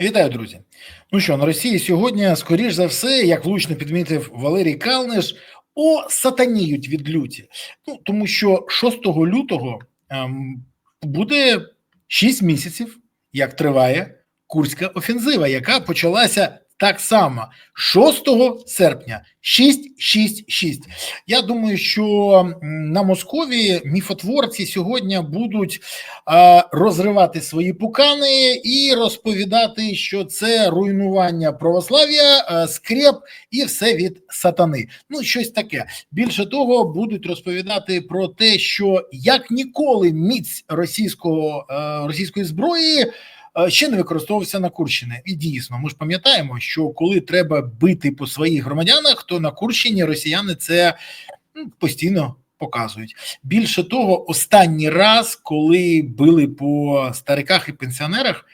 Вітаю, друзі. Ну що, на Росії сьогодні, скоріш за все, як влучно підмітив Валерій Калниш, осатаніють від люті. Ну тому що 6 лютого ем, буде 6 місяців, як триває Курська офензива, яка почалася так само 6 серпня 6-6-6. Я думаю, що на Москові міфотворці сьогодні будуть розривати свої пукани і розповідати, що це руйнування православ'я, е, скреп і все від сатани. Ну, щось таке. Більше того, будуть розповідати про те, що як ніколи міць російського е, російської зброї. Е, Ще не використовувався на Курщині. І дійсно, ми ж пам'ятаємо, що коли треба бити по своїх громадянах, то на Курщині росіяни це ну, постійно показують. Більше того, останній раз, коли били по стариках і пенсіонерах,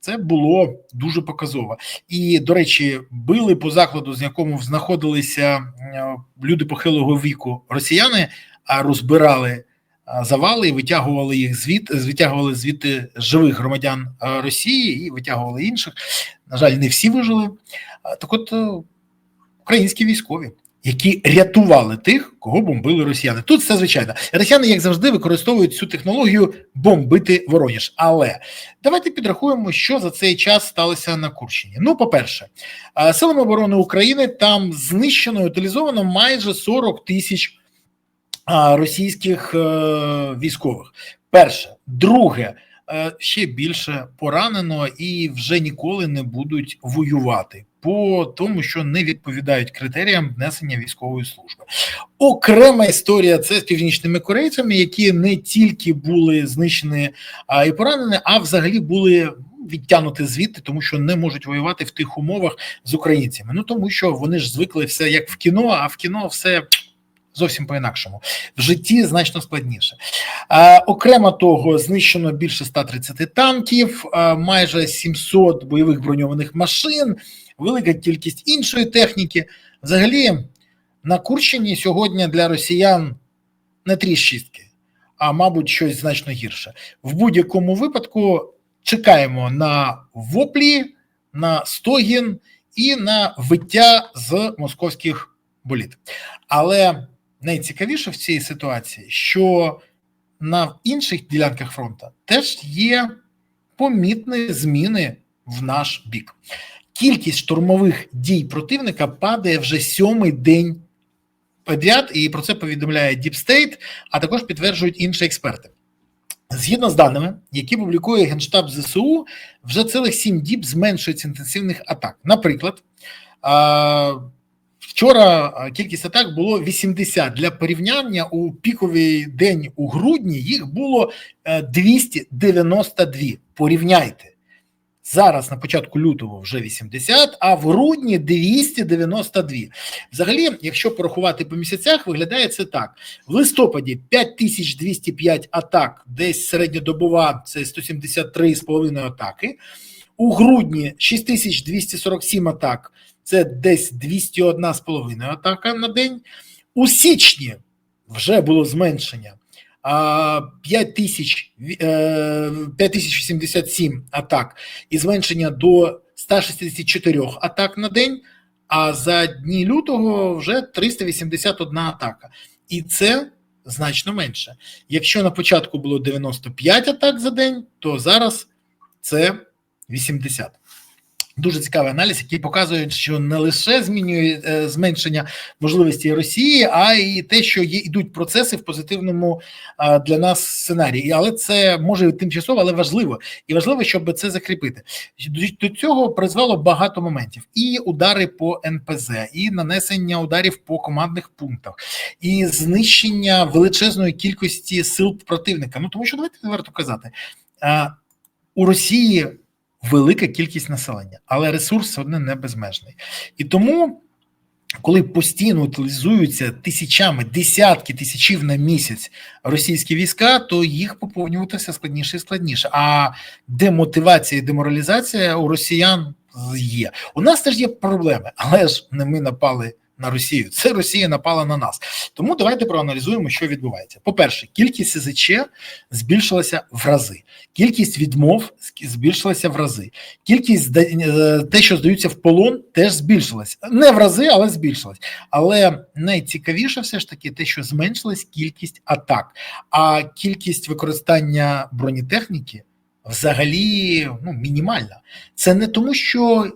це було дуже показово. І, до речі, били по закладу, з якому знаходилися е, люди похилого віку росіяни, а розбирали завали і витягували їх звід, витягували звідти живих громадян е, Росії і витягували інших. На жаль, не всі вижили. Так от е, українські військові які рятували тих, кого бомбили росіяни. Тут все звичайно. Росіяни, як завжди, використовують цю технологію бомбити Вороніж. Але давайте підрахуємо, що за цей час сталося на Курщині. Ну, по-перше, силами оборони України там знищено і утилізовано майже 40 тисяч російських е, військових. Перше, друге. е, Ще більше поранено і вже ніколи не будуть воювати по тому, що не відповідають критеріям внесення військової служби. Окрема історія це з північними корейцями, які не тільки були знищені а, і поранені, а взагалі були відтягнути звідти, тому що не можуть воювати в тих умовах з українцями. Ну тому що вони ж звикли все як в кіно, а в кіно все. Зовсім по-інакшому в житті значно складніше. А, окремо того, знищено більше 130 танків, а, майже 700 бойових броньованих машин, велика кількість іншої техніки. Взагалі, на Курщині сьогодні для росіян не тріщистки, а мабуть, щось значно гірше. В будь-якому випадку чекаємо на воплі, на стогін і на виття з московських боліт. Але найцікавіше в цій ситуації, що на інших ділянках фронту теж є помітні зміни в наш бік. Кількість штурмових дій противника падає вже сьомий день підряд, і про це повідомляє Deep State, а також підтверджують інші експерти. Згідно з даними, які публікує Генштаб ЗСУ, вже цілих сім діб зменшується інтенсивних атак. Наприклад, вчора кількість атак було 80. Для порівняння у піковий день у грудні їх було е, 292. Порівняйте. Зараз на початку лютого вже 80, а в грудні 292. Взагалі, якщо порахувати по місяцях, виглядає це так: в листопаді 5205 атак, десь середньодобова це 173,5 атаки. У грудні 6247 атак, це десь 201,5 атака на день. У січні вже було зменшення. а, 5 тисяч, е, 5087 атак і зменшення до 164 атак на день, а за дні лютого вже 381 атака. І це значно менше. Якщо на початку було 95 атак за день, то зараз це 80. Дуже цікавий аналіз, який показує, що не лише змінює е, зменшення можливості Росії, а й те, що є йдуть процеси в позитивному для нас сценарії. Але це може тимчасово, але важливо, і важливо, щоб це закріпити. До цього призвело багато моментів: і удари по НПЗ, і нанесення ударів по командних пунктах, і знищення величезної кількості сил противника. Ну тому що давайте варто казати. У Росії велика кількість населення, але ресурс одно не безмежний. І тому, коли постійно утилізуються тисячами, десятки тисячів на місяць російські війська, то їх поповнювати все складніше і складніше. А демотивація і деморалізація у росіян є. У нас теж є проблеми, але ж не ми напали на Росію, це Росія напала на нас. Тому давайте проаналізуємо, що відбувається. По перше, кількість СЗЧ збільшилася в рази, кількість відмов збільшилася в рази, кількість е, те, що здаються в полон, теж збільшилася. Не в рази, але збільшилась. Але найцікавіше, все ж таки, те, що зменшилась кількість атак, а кількість використання бронетехніки взагалі ну, мінімальна. Це не тому, що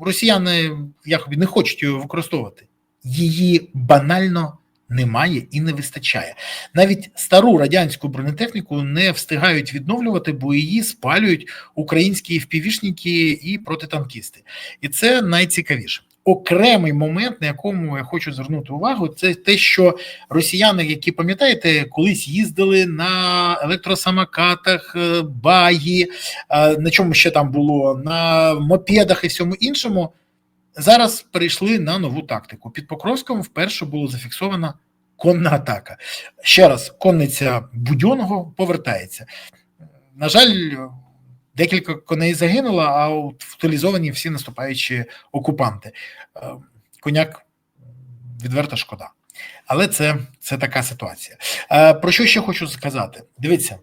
росіяни якоби не хочуть її використовувати, її банально немає і не вистачає. Навіть стару радянську бронетехніку не встигають відновлювати, бо її спалюють українські впівішники і протитанкісти. І це найцікавіше. Окремий момент, на якому я хочу звернути увагу, це те, що росіяни, які пам'ятаєте, колись їздили на електросамокатах, е, багі, е, на чому ще там було, на мопедах і всьому іншому, зараз перейшли на нову тактику. Під Покровськом вперше було зафіксована конна атака. Ще раз, конниця Будьонного повертається. На жаль, декілька коней загинуло, а утилізовані всі наступаючі окупанти. Е, коняк відверта шкода. Але це це така ситуація. Е, про що ще хочу сказати? Дивіться,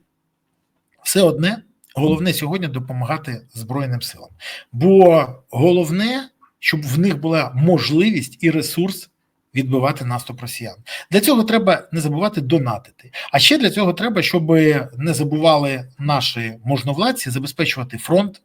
все одне, головне сьогодні допомагати Збройним силам. Бо головне, щоб в них була можливість і ресурс відбивати наступ росіян. Для цього треба не забувати донатити. А ще для цього треба, щоб не забували наші можновладці забезпечувати фронт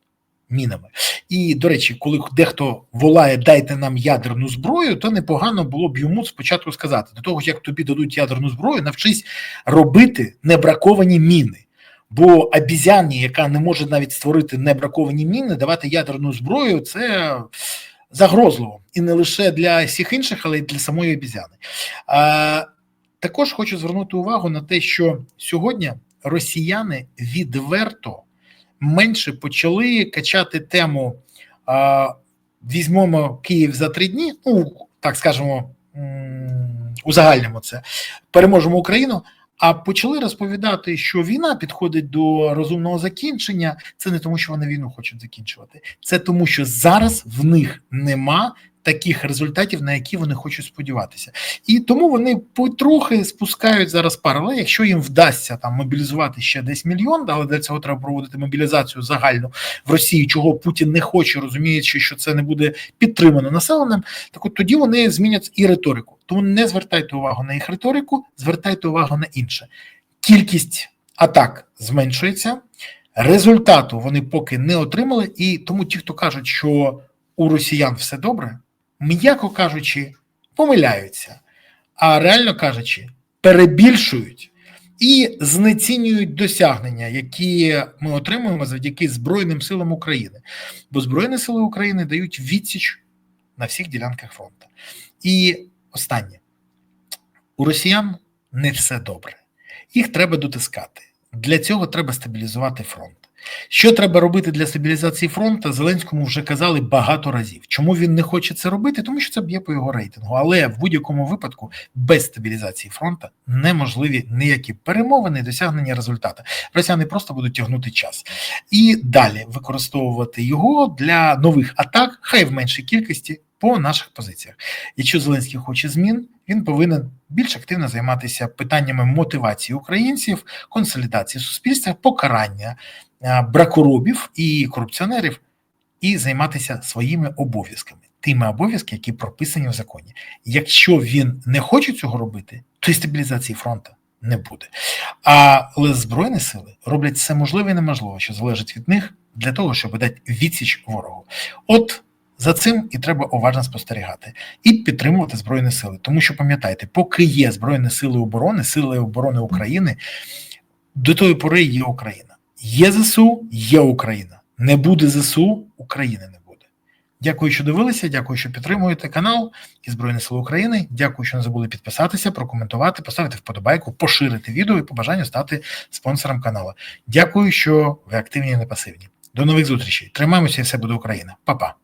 мінами. І до речі, коли дехто волає дайте нам ядерну зброю, то непогано було б йому спочатку сказати: до того як тобі дадуть ядерну зброю, навчись робити небраковані міни. Бо обізяні, яка не може навіть створити небраковані міни, давати ядерну зброю, це загрозливо і не лише для всіх інших, але й для самої обізяни. Також хочу звернути увагу на те, що сьогодні росіяни відверто менше почали качати тему. Візьмемо Київ за три дні, ну так скажемо, узагальнимо це, переможемо Україну. А почали розповідати, що війна підходить до розумного закінчення. Це не тому, що вони війну хочуть закінчувати, це тому, що зараз в них нема таких результатів, на які вони хочуть сподіватися, і тому вони потрохи спускають зараз пар. Але якщо їм вдасться там мобілізувати ще десь мільйон, але для цього треба проводити мобілізацію загальну в Росії, чого Путін не хоче, розуміючи, що це не буде підтримано населенням. Так от тоді вони змінять і риторику. Тому не звертайте увагу на їх риторику, звертайте увагу на інше. Кількість атак зменшується, результату вони поки не отримали, і тому ті, хто кажуть, що у росіян все добре, м'яко кажучи, помиляються, а реально кажучи, перебільшують і знецінюють досягнення, які ми отримуємо завдяки Збройним силам України. Бо Збройні сили України дають відсіч на всіх ділянках фронту. І останнє у росіян не все добре, їх треба дотискати. Для цього треба стабілізувати фронт. Що треба робити для стабілізації фронту? Зеленському вже казали багато разів. Чому він не хоче це робити? Тому що це б'є по його рейтингу. Але в будь-якому випадку без стабілізації фронту неможливі ніякі перемовини, досягнення результату. Росіяни просто будуть тягнути час і далі використовувати його для нових атак, хай в меншій кількості по наших позиціях. Якщо Зеленський хоче змін, він повинен більш активно займатися питаннями мотивації українців, консолідації суспільства, покарання е, бракоробів і корупціонерів, і займатися своїми обов'язками, тими обов'язки, які прописані в законі. Якщо він не хоче цього робити, то і стабілізації фронту не буде. Але збройні сили роблять все можливе і неможливе, що залежить від них, для того, щоб дати відсіч ворогу. От за цим і треба уважно спостерігати і підтримувати збройні сили. Тому що пам'ятайте, поки є збройні сили оборони, сили оборони України, до тої пори є Україна. Є ЗСУ, є Україна. Не буде ЗСУ, України не буде. Дякую, що дивилися. Дякую, що підтримуєте канал і Збройні Сили України. Дякую, що не забули підписатися, прокоментувати, поставити вподобайку, поширити відео і по бажанню стати спонсором каналу. Дякую, що ви активні і не пасивні. До нових зустрічей. Тримаємося і все буде Україна. Па-па.